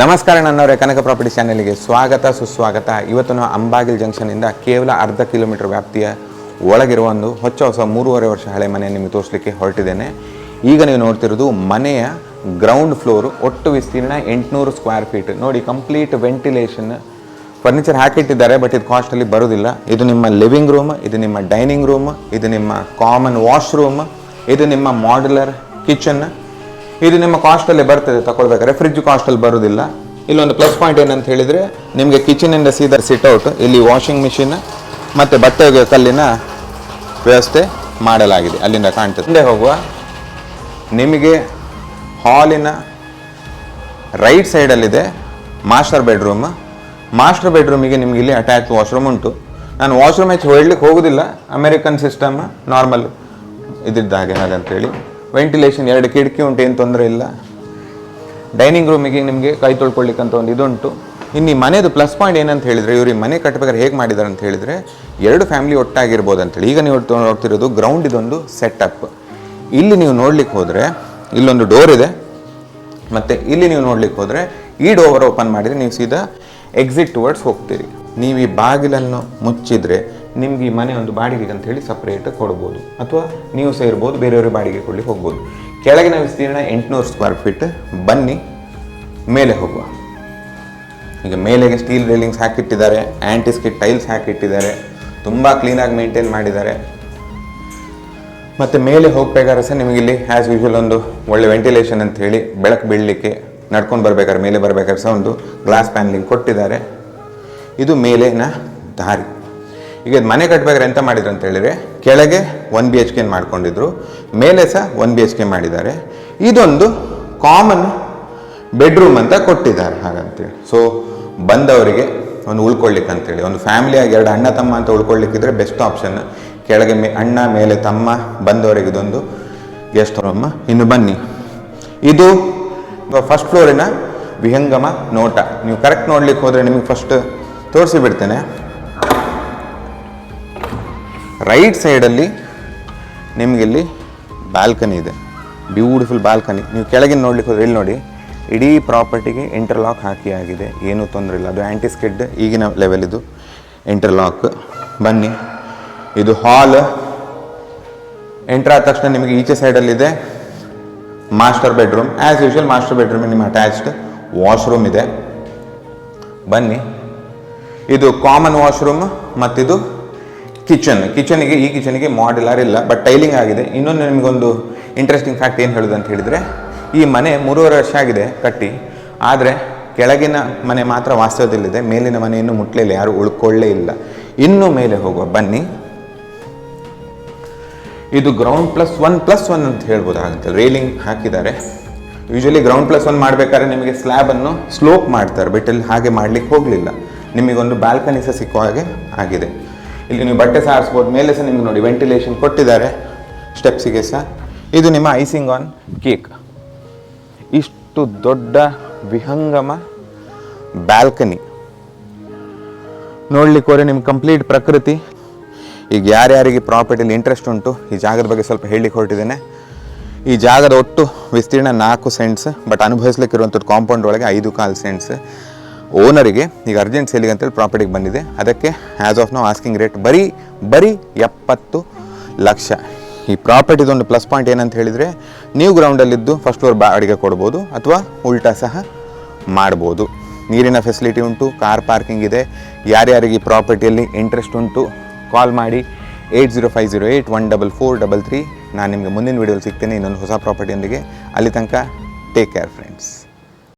ನಮಸ್ಕಾರ ನನ್ನವರೇ, ಕನಕ ಪ್ರಾಪರ್ಟಿ ಚಾನೆಲ್ಗೆ ಸ್ವಾಗತ, ಸುಸ್ವಾಗತ. ಇವತ್ತು ನಾವು ಅಂಬಾಗಿಲ್ ಜಂಕ್ಷನಿಂದ ಕೇವಲ ಅರ್ಧ ಕಿಲೋಮೀಟರ್ ವ್ಯಾಪ್ತಿಯ ಒಳಗಿರುವ ಒಂದು ಹೊಚ್ಚ ಹೊಸ ಮೂರುವರೆ ವರ್ಷ ಹಳೆ ಮನೆ ನಿಮಗೆ ತೋರಿಸಲಿಕ್ಕೆ ಹೊರಟಿದ್ದೇನೆ. ಈಗ ನೀವು ನೋಡ್ತಿರೋದು ಮನೆಯ ಗ್ರೌಂಡ್ ಫ್ಲೋರು ಒಟ್ಟು ವಿಸ್ತೀರ್ಣ ಎಂಟುನೂರು ಸ್ಕ್ವೇರ್ ಫೀಟ್ ನೋಡಿ ಕಂಪ್ಲೀಟ್ ವೆಂಟಿಲೇಷನ್ ಫರ್ನಿಚರ್ ಹಾಕಿಟ್ಟಿದ್ದಾರೆ ಬಟ್ ಇದು ಕಾಸ್ಟಲ್ಲಿ ಬರೋದಿಲ್ಲ. ಇದು ನಿಮ್ಮ ಲಿವಿಂಗ್ ರೂಮ್ ಇದು ನಿಮ್ಮ ಡೈನಿಂಗ್ ರೂಮ್ ಇದು ನಿಮ್ಮ ಕಾಮನ್ ವಾಶ್ರೂಮ್ ಇದು ನಿಮ್ಮ ಮಾಡ್ಯುಲರ್ ಕಿಚನ್ ಇದು ನಿಮ್ಮ ಕಾಸ್ಟಲ್ಲೇ ಬರ್ತದೆ, ತಗೊಳ್ಬೇಕಾದ್ರೆ. ಫ್ರಿಜ್ ಕಾಸ್ಟಲ್ಲಿ ಬರೋದಿಲ್ಲ. ಇಲ್ಲೊಂದು ಪ್ಲಸ್ ಪಾಯಿಂಟ್ ಏನಂತ ಹೇಳಿದರೆ, ನಿಮಗೆ ಕಿಚನಿಂದ ಸೀದಾ ಸಿಟ್ಔಟ್ ಇಲ್ಲಿ ವಾಷಿಂಗ್ ಮಿಷಿನ್ ಮತ್ತು ಬಟ್ಟೆ ಒಗೆಯೋ ಕಲ್ಲಿನ ವ್ಯವಸ್ಥೆ ಮಾಡಲಾಗಿದೆ, ಅಲ್ಲಿಂದ ಕಾಣ್ತದೆ. ಮುಂದೆ ಹೋಗುವ. ನಿಮಗೆ ಹಾಲಿನ ರೈಟ್ ಸೈಡಲ್ಲಿದೆ ಮಾಸ್ಟರ್ ಬೆಡ್ರೂಮ್ ಮಾಸ್ಟರ್ ಬೆಡ್ರೂಮಿಗೆ ನಿಮಗೆ ಇಲ್ಲಿ ಅಟ್ಯಾಚ್ ವಾಶ್ರೂಮ್ ಉಂಟು. ನಾನು ವಾಶ್ರೂಮ್ ಹೆಚ್ಚು ಹೊಡ್ಲಿಕ್ಕೆ ಹೋಗೋದಿಲ್ಲ. ಅಮೇರಿಕನ್ ಸಿಸ್ಟಮ್ ನಾರ್ಮಲ್ ಇದ್ದಿದ್ದಾಗೆ ಹಾಗಂತೇಳಿ ವೆಂಟಿಲೇಷನ್ ಎರಡು ಕಿಟಕಿ ಉಂಟು, ಏನು ತೊಂದರೆ ಇಲ್ಲ. ಡೈನಿಂಗ್ ರೂಮಿಗೆ ನಿಮಗೆ ಕೈ ತೊಳ್ಕೊಳ್ಳಿಕ್ಕಂತ ಒಂದು ಇದುಂಟು. ಇನ್ನು ಈ ಮನೆದು ಪ್ಲಸ್ ಪಾಯಿಂಟ್ ಏನಂತ ಹೇಳಿದರೆ, ಇವರು ಮನೆ ಕಟ್ಟಬೇಕಾದ್ರೆ ಹೇಗೆ ಮಾಡಿದ್ದಾರೆ ಅಂತ ಹೇಳಿದರೆ, ಎರಡು ಫ್ಯಾಮಿಲಿ ಒಟ್ಟಾಗಿರ್ಬೋದು ಅಂತೇಳಿ ಈಗ ನೀವು ನೋಡ್ತಿರೋದು ಗ್ರೌಂಡ್ ಇದೊಂದು ಸೆಟಪ್ ಇಲ್ಲಿ ನೀವು ನೋಡ್ಲಿಕ್ಕೆ ಹೋದರೆ, ಇಲ್ಲೊಂದು ಡೋರ್ ಇದೆ. ಮತ್ತು ಇಲ್ಲಿ ನೀವು ನೋಡ್ಲಿಕ್ಕೆ ಹೋದರೆ, ಈ ಡೋರ್ ಓಪನ್ ಮಾಡಿದರೆ ನೀವು ಸೀದಾ ಎಕ್ಸಿಟ್ ಟುವರ್ಡ್ಸ್ ಹೋಗ್ತೀರಿ. ನೀವು ಈ ಬಾಗಿಲನ್ನು ಮುಚ್ಚಿದರೆ ನಿಮ್ಗೆ ಈ ಮನೆ ಒಂದು ಬಾಡಿಗೆಗೆ ಅಂತ ಹೇಳಿ ಸಪ್ರೇಟ್ ಕೊಡ್ಬೋದು. ಅಥವಾ ನೀವು ಸಹ ಇರ್ಬೋದು ಬೇರೆಯವ್ರಿಗೆ ಬಾಡಿಗೆ ಕೊಡಲಿಕ್ಕೆ ಹೋಗ್ಬೋದು. ಕೆಳಗಿನ ವಿಸ್ತೀರ್ಣ ಎಂಟುನೂರು ಸ್ಕ್ವೇರ್ ಫೀಟ್ ಬನ್ನಿ, ಮೇಲೆ ಹೋಗುವ. ಈಗ ಮೇಲೆಗೆ ಸ್ಟೀಲ್ ರೇಲಿಂಗ್ಸ್ ಹಾಕಿಟ್ಟಿದ್ದಾರೆ ಆ್ಯಂಟಿಸ್ಕಿಟ್ ಟೈಲ್ಸ್ ಹಾಕಿಟ್ಟಿದ್ದಾರೆ, ತುಂಬ ಕ್ಲೀನಾಗಿ ಮೇಂಟೈನ್ ಮಾಡಿದ್ದಾರೆ. ಮತ್ತು ಮೇಲೆ ಹೋಗಬೇಕಾದ್ರೆ ಸಹ ನಿಮಗೆ ಇಲ್ಲಿ ಆ್ಯಸ್ ಯೂಶುವಲ್ ಒಂದು ಒಳ್ಳೆ ವೆಂಟಿಲೇಷನ್ ಅಂತ ಹೇಳಿ ಬೆಳಕು ಬೀಳಲಿಕ್ಕೆ ನಡ್ಕೊಂಡು ಬರಬೇಕಾದ್ರೆ, ಮೇಲೆ ಬರಬೇಕಾದ್ರೆ ಸಹ ಒಂದು ಗ್ಲಾಸ್ ಪ್ಯಾನ್ಲಿಂಗ್ ಕೊಟ್ಟಿದ್ದಾರೆ. ಇದು ಮೇಲಿನ ದಾರಿ. ಈಗ ಇದು ಮನೆ ಕಟ್ಟಬೇಕಾದ್ರೆ ಎಂತ ಮಾಡಿದ್ರು ಅಂತ ಹೇಳಿದ್ರೆ, ಕೆಳಗೆ ಒನ್ ಬಿ ಎಚ್ ಕೆ ಮಾಡ್ಕೊಂಡಿದ್ರು, ಮೇಲೆ ಸಹ ಒನ್ ಬಿ ಎಚ್ ಕೆ ಮಾಡಿದ್ದಾರೆ. ಇದೊಂದು ಕಾಮನ್ ಬೆಡ್ರೂಮ್ ಅಂತ ಕೊಟ್ಟಿದ್ದಾರೆ ಹಾಗಂತೇಳಿ. ಸೊ ಬಂದವರಿಗೆ ಒಂದು ಉಳ್ಕೊಳ್ಳಿಕ್ಕೆ ಅಂತೇಳಿ, ಒಂದು ಫ್ಯಾಮಿಲಿಯಾಗಿ ಎರಡು ಅಣ್ಣ ತಮ್ಮ ಅಂತ ಉಳ್ಕೊಳ್ಳಿಕ್ಕಿದ್ರೆ ಬೆಸ್ಟ್ ಆಪ್ಷನ್ ಕೆಳಗೆ ಮೇ, ಅಣ್ಣ, ಮೇಲೆ ತಮ್ಮ, ಬಂದವರಿಗೆ ಇದೊಂದು ಗೆಸ್ಟ್ ರೂಮ್ ಇನ್ನು ಬನ್ನಿ. ಇದು ಫಸ್ಟ್ ಫ್ಲೋರಿನ ವಿಹಂಗಮ ನೋಟ. ನೀವು ಕರೆಕ್ಟ್ ನೋಡ್ಲಿಕ್ಕೆ ಹೋದರೆ ನಿಮಗೆ ಫಸ್ಟ್ ತೋರಿಸಿ ಬಿಡ್ತೇನೆ. ರೈಟ್ ಸೈಡಲ್ಲಿ ನಿಮಗಿಲ್ಲಿ ಬಾಲ್ಕನಿ ಇದೆ. Beautiful balcony. ನೀವು ಕೆಳಗಿನ ನೋಡ್ಲಿಕ್ಕೆ ಹೋದ್ರೆ ಇಲ್ಲಿ ನೋಡಿ, ಇಡೀ ಪ್ರಾಪರ್ಟಿಗೆ ಇಂಟರ್ಲಾಕ್ ಹಾಕಿ ಆಗಿದೆ. ಏನೂ ತೊಂದರೆ ಇಲ್ಲ. ಅದು ಆ್ಯಂಟಿಸ್ಕಿಡ್ ಈಗಿನ ಲೆವೆಲ್ ಇದು. ಇಂಟರ್ಲಾಕ್ ಬನ್ನಿ. ಇದು ಹಾಲ್ ಎಂಟ್ರ್ ಆದ ತಕ್ಷಣ ನಿಮಗೆ ಈಚೆ ಸೈಡಲ್ಲಿದೆ master bedroom as usual master bedroom ನಿಮ್ಮ ಅಟ್ಯಾಚ್ಡ್ ವಾಶ್ರೂಮ್ ಇದೆ. ಬನ್ನಿ. ಇದು ಕಾಮನ್ ವಾಶ್ರೂಮ್ ಮತ್ತಿದು ಕಿಚನ್ ಕಿಚನಿಗೆ ಈ ಕಿಚನಿಗೆ ಮಾಡ್ಯುಲರ್ ಇಲ್ಲ ಬಟ್ ಟೈಲಿಂಗ್ ಆಗಿದೆ. ಇನ್ನೊಂದು ನಿಮಗೊಂದು ಇಂಟ್ರೆಸ್ಟಿಂಗ್ ಫ್ಯಾಕ್ಟ್ ಏನು ಹೇಳೋದು ಅಂತ ಹೇಳಿದರೆ, ಈ ಮನೆ ಮೂರುವರೆ ವರ್ಷ ಆಗಿದೆ ಕಟ್ಟಿ. ಆದರೆ ಕೆಳಗಿನ ಮನೆ ಮಾತ್ರ ವಾಸ್ತವದಲ್ಲಿದೆ, ಮೇಲಿನ ಮನೆಯನ್ನು ಮುಟ್ಲಿಲ್ಲ, ಯಾರು ಉಳ್ಕೊಳ್ಳೇ ಇಲ್ಲ. ಇನ್ನೂ ಮೇಲೆ ಹೋಗುವ, ಬನ್ನಿ. ಇದು ground plus one plus one ಅಂತ ಹೇಳ್ಬೋದು ಆಗುತ್ತೆ ರೇಲಿಂಗ್ ಹಾಕಿದ್ದಾರೆ. ಯೂಶಲಿ ಗ್ರೌಂಡ್ ಪ್ಲಸ್ ಒನ್ ಮಾಡಬೇಕಾದ್ರೆ ನಿಮಗೆ ಸ್ಲ್ಯಾಬನ್ನು ಸ್ಲೋಪ್ ಮಾಡ್ತಾರೆ ಬಟ್ ಇಲ್ಲಿ ಹಾಗೆ ಮಾಡ್ಲಿಕ್ಕೆ ಹೋಗಲಿಲ್ಲ. ನಿಮಗೊಂದು ಬಾಲ್ಕನಿ ಸಹ ಸಿಕ್ಕೋ ಹಾಗೆ ಆಗಿದೆ. ಇಲ್ಲಿ ನೀವು ಬಟ್ಟೆ ಸಾರಿಸ್ಬೋದು. ಮೇಲೆ ಸಹ ನಿಮ್ಗೆ ನೋಡಿ ವೆಂಟಿಲೇಷನ್ ಕೊಟ್ಟಿದ್ದಾರೆ. ಸ್ಟೆಪ್ಸಿಗೆ ಸಹ. ಇದು ನಿಮ್ಮ ಐಸಿಂಗ್ ಆನ್ ಕೇಕ್ ಇಷ್ಟು ದೊಡ್ಡ ವಿಹಂಗಮ ಬ್ಯಾಲ್ಕನಿ ನೋಡ್ಲಿಕ್ಕೆ ಹೋದ್ರೆ ನಿಮ್ಗೆ ಕಂಪ್ಲೀಟ್ ಪ್ರಕೃತಿ. ಈಗ ಯಾರ್ಯಾರಿಗೆ ಪ್ರಾಪರ್ಟಿಲಿ ಇಂಟ್ರೆಸ್ಟ್ ಉಂಟು, ಈ ಜಾಗದ ಬಗ್ಗೆ ಸ್ವಲ್ಪ ಹೇಳಲಿಕ್ಕೆ ಹೊರಟಿದ್ದೇನೆ. ಈ ಜಾಗದ ಒಟ್ಟು ವಿಸ್ತೀರ್ಣ ನಾಲ್ಕು ಸೆಂಟ್ಸ್ ಬಟ್ ಅನುಭವಿಸ್ಲಿಕ್ಕಿರುವಂಥದ್ದು ಕಾಂಪೌಂಡ್ ಒಳಗೆ ಐದು ಕಾಲು ಸೆಂಟ್ಸ್ ಓನರಿಗೆ ಈಗ ಅರ್ಜೆಂಟ್ ಸೇಲಿಗೆ ಅಂತೇಳಿ ಪ್ರಾಪರ್ಟಿಗೆ ಬಂದಿದೆ. ಅದಕ್ಕೆ ಆ್ಯಸ್ ಆಫ್ ನಾವು ಆಸ್ಕಿಂಗ್ ರೇಟ್ ಬರೀ ಬರೀ ಎಪ್ಪತ್ತು ಲಕ್ಷ. ಈ ಪ್ರಾಪರ್ಟಿದೊಂದು ಪ್ಲಸ್ ಪಾಯಿಂಟ್ ಏನಂತ ಹೇಳಿದರೆ ನೀವು ಗ್ರೌಂಡಲ್ಲಿದ್ದು ಫಸ್ಟ್ ಫ್ಲೋರ್ ಬಾಡಿಗೆ ಕೊಡ್ಬೋದು ಅಥವಾ ಉಲ್ಟಾ ಸಹ ಮಾಡ್ಬೋದು. ನೀರಿನ ಫೆಸಿಲಿಟಿ ಉಂಟು ಕಾರ್ ಪಾರ್ಕಿಂಗ್ ಇದೆ. ಯಾರ್ಯಾರಿಗೆ ಈ ಪ್ರಾಪರ್ಟಿಯಲ್ಲಿ ಇಂಟ್ರೆಸ್ಟ್ ಉಂಟು ಕಾಲ್ ಮಾಡಿ eight zero five zero eight one double four double three ನಾನು ನಿಮಗೆ ಮುಂದಿನ ವೀಡಿಯೋಲಿ ಸಿಗ್ತೇನೆ. ಇನ್ನೊಂದು ಹೊಸ ಪ್ರಾಪರ್ಟಿಯೊಂದಿಗೆ ಅಲ್ಲಿ ತನಕ ಟೇಕ್ ಕೇರ್ ಫ್ರೆಂಡ್ಸ್